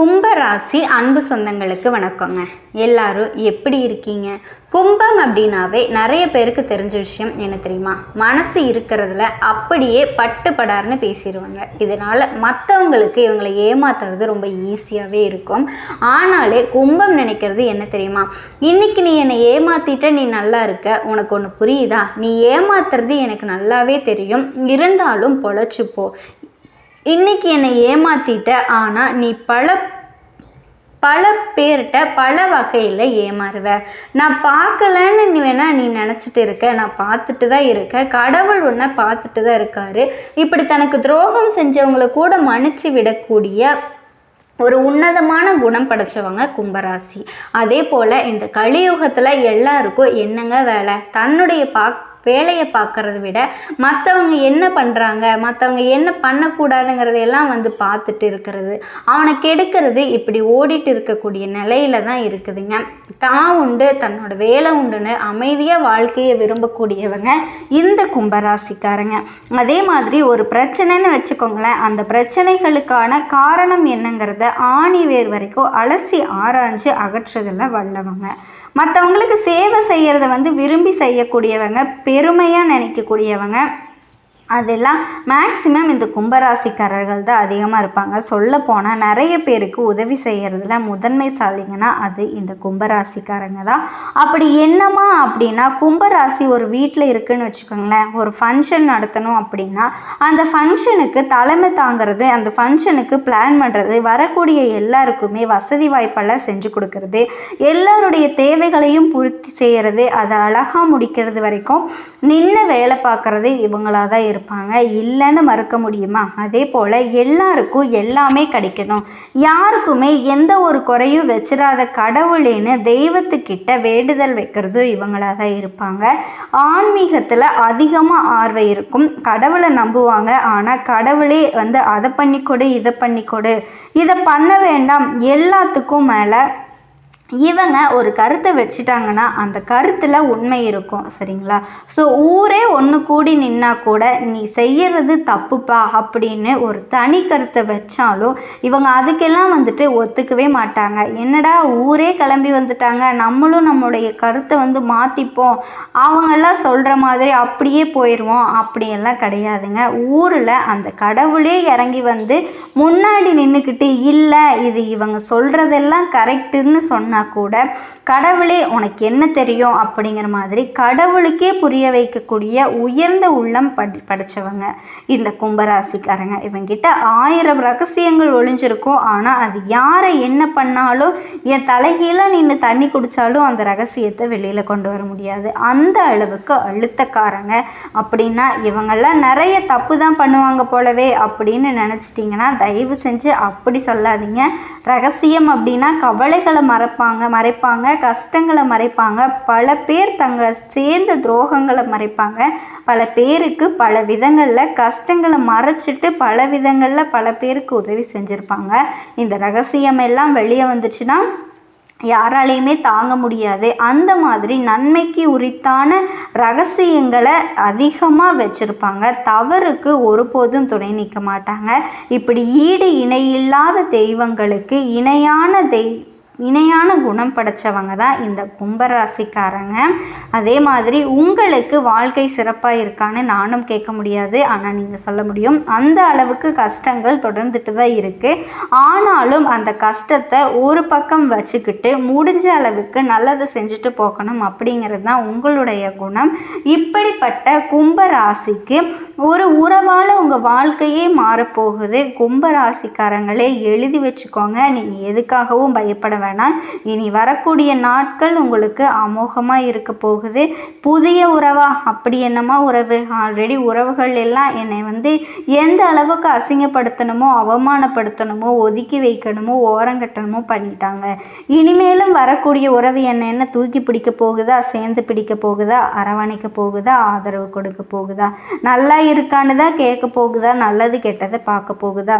கும்பராசி அன்பு சொந்தங்களுக்கு வணக்கங்க. எல்லாரும் எப்படி இருக்கீங்க? கும்பம் அப்படின்னாவே நிறைய பேருக்கு தெரிஞ்ச விஷயம் என்ன தெரியுமா? மனசு இருக்கிறதுல அப்படியே பட்டு படார்னு பேசிடுவாங்க இதனால் மற்றவங்களுக்கு இவங்களை ஏமாத்துறது ரொம்ப ஈஸியாகவே இருக்கும். ஆனாலே கும்பம் நினைக்கிறது என்ன தெரியுமா? இன்னைக்கு நீ என்னை ஏமாத்திட்ட நீ நல்லா இருக்க உனக்கு ஒன்று புரியுதா? நீ ஏமாத்துறது எனக்கு நல்லாவே தெரியும். இருந்தாலும் பொழைச்சிப்போ இன்னைக்கு என்னை ஏமாத்திட்ட ஆனால் நீ பல பல பேர்கிட்ட பல வகையில் ஏமாறுவ. நான் பார்க்கலன்னு நீ வேணா நீ நினச்சிட்டு இருக்க. நான் பார்த்துட்டு தான் இருக்கேன். கடவுள் உன்னை பார்த்துட்டு தான் இருக்காரு. இப்படி தனக்கு துரோகம் செஞ்சவங்களை கூட மன்னிச்சு விடக்கூடிய ஒரு உன்னதமான குணம் படைச்சவங்க கும்பராசி. அதே போல் இந்த கலியுகத்தில் எல்லாருக்கும் என்னங்க வேலை? தன்னுடைய பாக் வேலையை பார்க்கறத விட மற்றவங்க என்ன பண்ணுறாங்க மற்றவங்க என்ன பண்ணக்கூடாதுங்கிறதையெல்லாம் வந்து பார்த்துட்டு இருக்கிறது. அவனை கெடுக்கிறது இப்படி ஓடிட்டு இருக்கக்கூடிய நிலையில தான் இருக்குதுங்க. தான் உண்டு தன்னோட வேலை உண்டுன்னு அமைதியாக வாழ்க்கையை விரும்பக்கூடியவங்க இந்த கும்பராசிக்காரங்க. அதே மாதிரி ஒரு பிரச்சனைன்னு வச்சுக்கோங்களேன் அந்த பிரச்சனைகளுக்கான காரணம் என்னங்கிறத ஆணி வேர் வரைக்கும் அலசி ஆராய்ஞ்சு அகற்றுறதில் வல்லவங்க. மற்றவங்களுக்கு சேவை செய்கிறத வந்து விரும்பி செய்யக்கூடியவங்க பெருமையாக நினைக்கக்கூடியவங்க அதெல்லாம் மேக்சிமம் இந்த கும்பராசிக்காரர்கள் தான் அதிகமாக இருப்பாங்க. சொல்ல போனால் நிறைய பேருக்கு உதவி செய்கிறதுல முதன்மைசாலிங்கன்னா அது இந்த கும்பராசிக்காரங்க தான். அப்படி என்னமா அப்படின்னா கும்பராசி ஒரு வீட்டில் இருக்குன்னு வச்சுக்கோங்களேன் ஒரு ஃபங்க்ஷன் நடத்தணும் அப்படின்னா அந்த ஃபங்க்ஷனுக்கு தலைமை தாங்கிறது அந்த ஃபங்க்ஷனுக்கு பிளான் பண்ணுறது வரக்கூடிய எல்லாருக்குமே வசதி வாய்ப்பெல்லாம் செஞ்சு கொடுக்கறது எல்லாருடைய தேவைகளையும் பூர்த்தி செய்கிறது அதை அழகாக முடிக்கிறது வரைக்கும் நின்று வேலை பார்க்குறது இவங்களாக தான் இருக்கும் இருப்பாங்க. இல்லைன்னு மறுக்க முடியுமா? அதே போல் எல்லாருக்கும் எல்லாமே கிடைக்கணும். யாருக்குமே எந்த ஒரு குறையும் வச்சிடாத கடவுளேன்னு தெய்வத்துக்கிட்ட வேண்டுதல் வைக்கிறதும் இவங்களாக தான் இருப்பாங்க. ஆன்மீகத்தில் அதிகமாக ஆர்வம் இருக்கும். கடவுளை நம்புவாங்க. ஆனால் கடவுளே வந்து அதை பண்ணிக்கொடு இதை பண்ணிக்கொடு. இதை பண்ண வேண்டாம். எல்லாத்துக்கும் மேலே இவங்க ஒரு கருத்தை வச்சுட்டாங்கன்னா அந்த கருத்தில் உண்மை இருக்கும் சரிங்களா? ஸோ ஊரே ஒன்று கூடி நின்னா கூட நீ செய்யறது தப்புப்பா அப்படின்னு ஒரு தனி கருத்தை வச்சாலும் இவங்க அதுக்கெல்லாம் வந்துட்டு ஒத்துக்கவே மாட்டாங்க. என்னடா ஊரே கிளம்பி வந்துட்டாங்க நம்மளும் நம்மளுடைய கருத்தை வந்து மாற்றிப்போம் அவங்கெல்லாம் சொல்கிற மாதிரி அப்படியே போயிடுவோம் அப்படியெல்லாம் கிடையாதுங்க. ஊரில் அந்த கடவுளே இறங்கி வந்து முன்னாடி நின்றுக்கிட்டு இல்லை இது இவங்க சொல்கிறதெல்லாம் கரெக்டுன்னு சொன்னால் கூட கடவுளே உனக்கு என்ன தெரியும்? அப்படிங்கிற மாதிரி கடவுளுக்கே புரிய வைக்கக்கூடிய உயர்ந்த உள்ளம் படி படித்தவங்க இந்த கும்பராசிக்காரங்க. இவங்கிட்ட ஆயிரம் ரகசியங்கள் ஒளிஞ்சிருக்கும். ஆனால் அது யாரை என்ன பண்ணாலும் என் தலைகீழாக நின்று தண்ணி குடித்தாலும் அந்த ரகசியத்தை வெளியில் கொண்டு வர முடியாது. அந்த அளவுக்கு அழுத்தக்காரங்க. அப்படின்னா இவங்கெல்லாம் நிறைய தப்பு தான் பண்ணுவாங்க போலவே அப்படின்னு நினச்சிட்டிங்கன்னா தயவு செஞ்சு அப்படி சொல்லாதீங்க. ரகசியம் அப்படின்னா கவலைகளை மறப்பாங்க. மறைப்பாங்க கஷ்டங்களை மறைப்பாங்க பல பேர் தங்களை சேர்ந்த துரோகங்களை மறைப்பாங்க. பல பேருக்கு பல விதங்களில் கஷ்டங்களை மறைச்சிட்டு பல விதங்களில் பல பேருக்கு உதவி செஞ்சுருப்பாங்க. இந்த ரகசியம் எல்லாம் வெளியே வந்துச்சுன்னா யாராலையுமே தாங்க முடியாது. அந்த மாதிரி நன்மைக்கு உரித்தான ரகசியங்களை அதிகமாக வச்சுருப்பாங்க. தவறுக்கு ஒருபோதும் துணை நிற்க மாட்டாங்க. இப்படி ஈடு இணையில்லாத தெய்வங்களுக்கு இணையான தெய் இணையான குணம் படைச்சவங்க தான் இந்த கும்பராசிக்காரங்க. அதே மாதிரி உங்களுக்கு வாழ்க்கை சிறப்பாக இருக்கான்னு நானும் கேட்க முடியாது. ஆனால் நீங்கள் சொல்ல முடியும். அந்த அளவுக்கு கஷ்டங்கள் தொடர்ந்துட்டு தான் இருக்குது ஆனாலும் அந்த கஷ்டத்தை ஒரு பக்கம் வச்சுக்கிட்டு முடிஞ்ச அளவுக்கு நல்லதை செஞ்சுட்டு போகணும் அப்படிங்கிறது தான் உங்களுடைய குணம். இப்படிப்பட்ட கும்பராசிக்கு ஒரு உறவால் உங்கள் வாழ்க்கையே மாறப்போகுது. கும்பராசிக்காரங்களே எழுதி வச்சுக்கோங்க. நீங்கள் எதுக்காகவும் பயப்பட வேண்டாம் வேணாம் இனி வரக்கூடிய நாட்கள் உங்களுக்கு அமோகமாக இருக்க போகுது. புதிய உறவா? அப்படி என்னமா உறவு? ஆல்ரெடி உறவுகள் எல்லாம் என்னை வந்து எந்த அளவுக்கு அசிங்கப்படுத்தணுமோ அவமானப்படுத்தணுமோ ஒதுக்கி வைக்கணுமோ ஓரங்கட்டணுமோ பண்ணிட்டாங்க. இனிமேலும் வரக்கூடிய உறவு என்ன? என்ன தூக்கி பிடிக்க போகுதா? சேர்ந்து பிடிக்க போகுதா? அரவணைக்க போகுதா? ஆதரவு கொடுக்க போகுதா? நல்லா இருக்கான்னு தான் கேட்க போகுதா? நல்லது கெட்டதை பார்க்க போகுதா?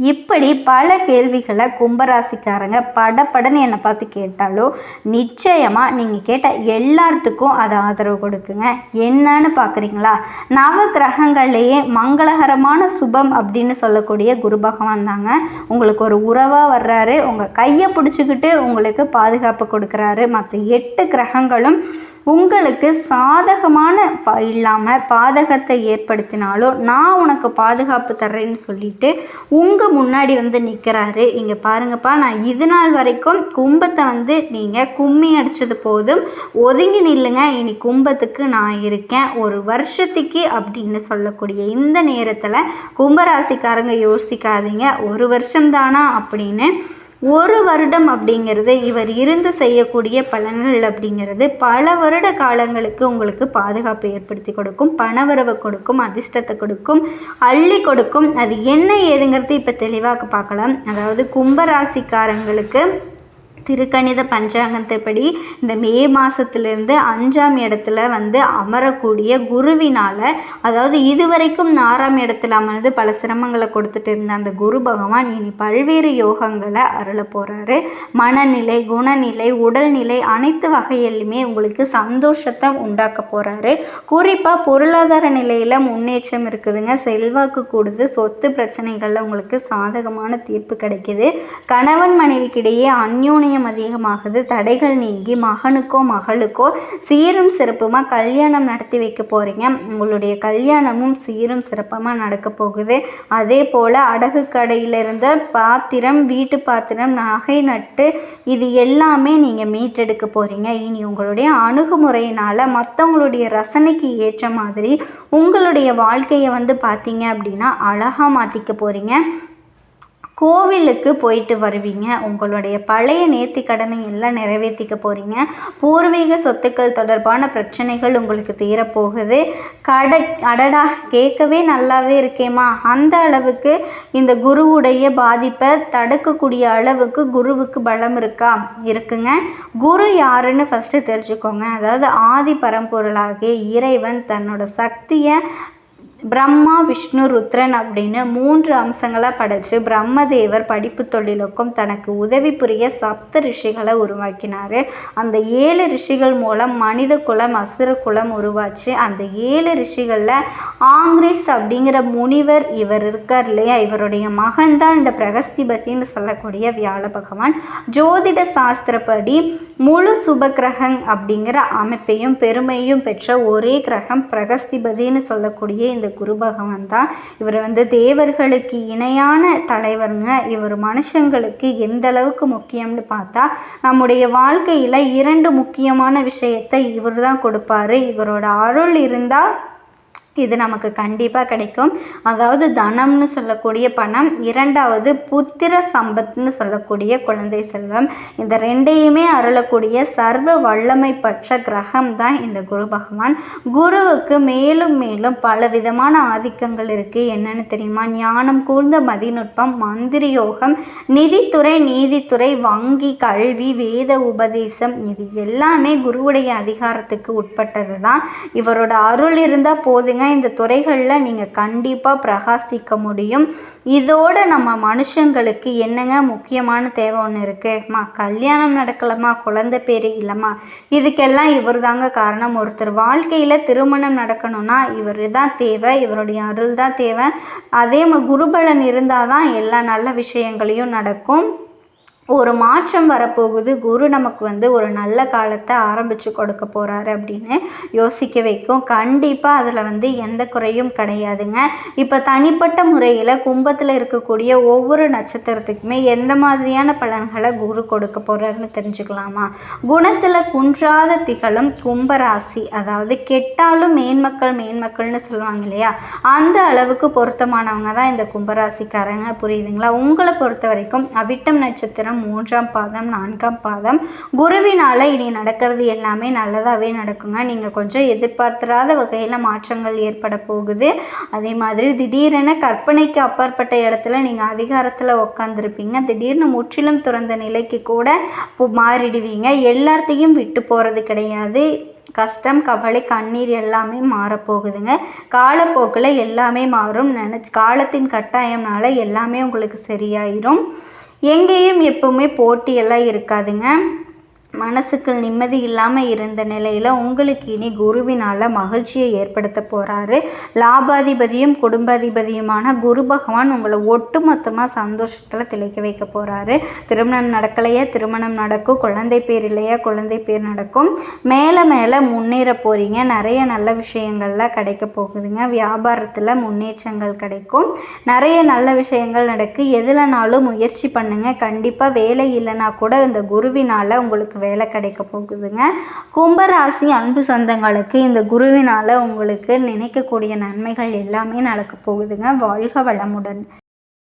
இப்படி பல கேள்விகளை கும்பராசிக்காரங்க படப்படன்னு என்னை பார்த்து கேட்டாலும் நிச்சயமாக நீங்கள் கேட்ட எல்லாத்துக்கும் அதை ஆதரவு கொடுக்குங்க. என்னன்னு பார்க்குறீங்களா? நவ கிரகங்கள்லேயே மங்களகரமான சுபம் அப்படின்னு சொல்லக்கூடிய குரு பகவான் தாங்க. உங்களுக்கு ஒரு உறவாக வர்றாரு. உங்கள் கையை பிடிச்சிக்கிட்டு உங்களுக்கு பாதுகாப்பு கொடுக்குறாரு. மற்ற எட்டு கிரகங்களும் உங்களுக்கு சாதகமான ப இல்லாமல் பாதகத்தை ஏற்படுத்தினாலும் நான் உனக்கு பாதுகாப்பு தர்றேன்னு சொல்லிட்டு உங்கள் முன்னாடி வந்து நிற்கிறாரு இங்கே பாருங்கப்பா நான் இது நாள் வரைக்கும் கும்பத்தை வந்து நீங்கள் கும்மி அடித்தது போதும். ஒதுங்கி நில்லுங்க இனி கும்பத்துக்கு நான் இருக்கேன். ஒரு வருஷத்துக்கு அப்படின்னு சொல்லக்கூடிய இந்த நேரத்தில் கும்பராசிக்காரங்க யோசிக்காதீங்க. ஒரு வருஷம்தானா அப்படின்னு ஒரு வருடம் அப்படிங்கிறது இவர் இருந்து செய்யக்கூடிய பலன்கள் அப்படிங்கிறது பல வருட காலங்களுக்கு உங்களுக்கு பாதுகாப்பு ஏற்படுத்தி கொடுக்கும் பணவரவை கொடுக்கும் அதிர்ஷ்டத்தை கொடுக்கும் அள்ளி கொடுக்கும். அது என்ன ஏதுங்கிறது இப்போ தெளிவாக பார்க்கலாம். அதாவது கும்பராசிக்காரங்களுக்கு திருக்கணித பஞ்சாங்கத்தின்படி இந்த மே மாதத்துலேருந்து அஞ்சாம் இடத்துல வந்து அமரக்கூடிய குருவினால் அதாவது இதுவரைக்கும் ஆறாம் இடத்துல அமர்ந்து பல சிரமங்களை கொடுத்துட்டு இருந்த அந்த குரு பகவான் இனி பல்வேறு யோகங்களை அருள போகிறாரு மனநிலை குணநிலை உடல்நிலை அனைத்து வகையிலுமே உங்களுக்கு சந்தோஷத்தை உண்டாக்க போகிறாரு குறிப்பாக பொருளாதார நிலையில் முன்னேற்றம் இருக்குதுங்க. செல்வாக்கு கூடுது. சொத்து பிரச்சனைகளில் உங்களுக்கு சாதகமான தீர்ப்பு கிடைக்கிது. கணவன் மனைவிக்கிடையே அந்யோன்யம் புண்ணியம் அதிகமாகுது தடைகள் நீங்கி மகனுக்கோ மகளுக்கோ சீரும் சிறப்புமாக கல்யாணம் நடத்தி வைக்க போகிறீங்க உங்களுடைய கல்யாணமும் சீரும் சிறப்பமாக நடக்க போகுது. அதே போல் அடகு கடையில் இருந்த பாத்திரம் வீட்டு பாத்திரம் நகை நட்டு இது எல்லாமே நீங்கள் மீட்டெடுக்க போகிறீங்க இனி உங்களுடைய அணுகுமுறையினால் மற்றவங்களுடைய ரசனைக்கு ஏற்ற மாதிரி உங்களுடைய வாழ்க்கையை வந்து பார்த்தீங்க அப்படின்னா அழகாக மாற்றிக்க போகிறீங்க கோவிலுக்கு போயிட்டு வருவீங்க. உங்களுடைய பழைய நேர்த்தி கடனை எல்லாம் நிறைவேற்றிக்க போகிறீங்க பூர்வீக சொத்துக்கள் தொடர்பான பிரச்சனைகள் உங்களுக்கு தீரப்போகுது. கட அடடா கேட்கவே நல்லாவே இருக்கேம்மா. அந்த அளவுக்கு இந்த குருவுடைய பாதிப்பை தடுக்கக்கூடிய அளவுக்கு குருவுக்கு பலம் இருக்கா? இருக்குங்க. குரு யாருன்னு ஃபஸ்ட்டு தெரிஞ்சுக்கோங்க. அதாவது ஆதி பரம்பொருளாகிய இறைவன் தன்னோட சக்தியை பிரம்மா விஷ்ணு ருத்ரன் அப்படின்னு மூன்று அம்சங்களாக படைச்சு பிரம்மதேவர் படிப்பு தொழிலுக்கும் தனக்கு உதவி புரிய சப்த ரிஷிகளை உருவாக்கினார். அந்த ஏழு ரிஷிகள் மூலம் மனித குலம் அசுர குலம் உருவாச்சு. அந்த ஏழு ரிஷிகளில் ஆங்கிரேஸ் அப்படிங்கிற முனிவர் இவர் இருக்கார் இல்லையா? இவருடைய மகன் தான் இந்த பிரகஸ்திபதின்னு சொல்லக்கூடிய வியாழ பகவான். ஜோதிட சாஸ்திரப்படி முழு சுப கிரகம் அப்படிங்கிற அமைப்பையும் பெருமையும் பெற்ற ஒரே கிரகம் பிரகஸ்திபதின்னு சொல்லக்கூடிய இந்த குரு பகவான் தான். இவர் வந்து தேவர்களுக்கு இணையான தலைவருங்க. இவர் மனுஷங்களுக்கு எந்த அளவுக்கு முக்கியம்னு பார்த்தா நம்முடைய வாழ்க்கையில் இரண்டு முக்கியமான விஷயத்தை இவர் தான் கொடுப்பாரு. இவரோட அருள் இருந்தால் இது நமக்கு கண்டிப்பாக கிடைக்கும். அதாவது தனம்னு சொல்லக்கூடிய பணம் இரண்டாவது புத்திர சம்பத்னு சொல்லக்கூடிய குழந்தை செல்வம். இந்த ரெண்டையுமே அருளக்கூடிய சர்வ வல்லமை பற்ற கிரகம் தான் இந்த குரு பகவான். குருவுக்கு மேலும் மேலும் பல விதமான ஆதிக்கங்கள் இருக்குது என்னென்னு தெரியுமா? ஞானம் கூர்ந்த மதிநுட்பம் மந்திரி யோகம் நிதித்துறை நீதித்துறை வங்கி கல்வி வேத உபதேசம் இது எல்லாமே குருவுடைய அதிகாரத்துக்கு உட்பட்டது தான் இவரோட அருள் இருந்தால் போதுங்க. இந்த துறைகளில் நீங்கள் கண்டிப்பாக பிரகாசிக்க முடியும். இதோட நம்ம மனுஷங்களுக்கு என்னங்க முக்கியமான தேவை ஒன்று இருக்குமா கல்யாணம் நடக்கலமா குழந்தை பேர் இல்லைம்மா. இதுக்கெல்லாம் இவர் தாங்க காரணம். ஒருத்தர் வாழ்க்கையில் திருமணம் நடக்கணும்னா இவர் தான் தேவை இவருடைய அருள் தான் தேவை. அதே குருபலன் இருந்தால் தான் எல்லா நல்ல விஷயங்களையும் நடக்கும். ஒரு மாற்றம் வரப்போகுது. குரு நமக்கு வந்து ஒரு நல்ல காலத்தை ஆரம்பித்து கொடுக்க போகிறாரு அப்படின்னு யோசிக்க வைக்கும். கண்டிப்பாக அதில் வந்து எந்த குறையும் கிடையாதுங்க. இப்போ தனிப்பட்ட முறையில் கும்பத்தில் இருக்கக்கூடிய ஒவ்வொரு நட்சத்திரத்துக்குமே எந்த மாதிரியான பலன்களை குரு கொடுக்க போகிறாருன்னு தெரிஞ்சுக்கலாமா? குணத்தில் குன்றாத திகழும் கும்பராசி அதாவது கெட்டாலும் மேன்மக்கள் மேன்மக்கள்னு சொல்லுவாங்க இல்லையா? அந்த அளவுக்கு பொருத்தமானவங்க தான் இந்த கும்பராசிக்காரங்க புரியுதுங்களா? உங்களை பொறுத்த வரைக்கும் அவிட்டம் நட்சத்திரம் பாதம் மூன்றாம் பாதம் நான்காம் பாதம். குருவினால் இனி நடக்கிறது எல்லாமே நல்லதாகவே நடக்குங்க. நீங்கள் கொஞ்சம் எதிர்பார்த்திராத வகையில் மாற்றங்கள் ஏற்பட போகுது. அதே மாதிரி திடீரென கற்பனைக்கு அப்பாற்பட்ட இடத்துல நீங்கள் அதிகாரத்தில் உட்காந்துருப்பீங்க திடீர்னு முற்றிலும் துறந்த நிலைக்கு கூட மாறிடுவீங்க. எல்லாத்தையும் விட்டு போகிறது கிடையாது. கஷ்டம் கவலை கண்ணீர் எல்லாமே மாறப்போகுதுங்க காலப்போக்கில் எல்லாமே மாறும். நினச்சி காலத்தின் கட்டாயம்னால எல்லாமே உங்களுக்கு சரியாயிரும். எங்கேயும் எப்பவுமே போட்டியெல்லாம் இருக்காதுங்க. மனசுக்கு நிம்மதி இல்லாமல் இருந்த நிலையில் உங்களுக்கு இனி குருவினால் மகிழ்ச்சியை ஏற்படுத்த போகிறாரு லாபாதிபதியும் குடும்பாதிபதியுமான குரு பகவான் உங்களை ஒட்டுமொத்தமாக சந்தோஷத்தில் திளைக்க வைக்க போகிறாரு திருமணம் நடக்கலையா திருமணம் நடக்கும். குழந்தை பேர் இல்லையா குழந்தை பேர் நடக்கும். மேலே மேலே முன்னேற போகிறீங்க நிறைய நல்ல விஷயங்கள்லாம் கிடைக்க போகுதுங்க. வியாபாரத்தில் முன்னேற்றங்கள் கிடைக்கும். நிறைய நல்ல விஷயங்கள் நடக்கு. எதுலனாலும் முயற்சி பண்ணுங்கள் கண்டிப்பாக வேலை இல்லைனா கூட இந்த குருவினால் உங்களுக்கு வேலை கிடைக்க போகுதுங்க. கும்பராசி அன்பு சொந்தங்களுக்கு இந்த குருவினால் உங்களுக்கு நினைக்கக்கூடிய நன்மைகள் எல்லாமே நடக்க போகுதுங்க. வாழ்க வளமுடன்.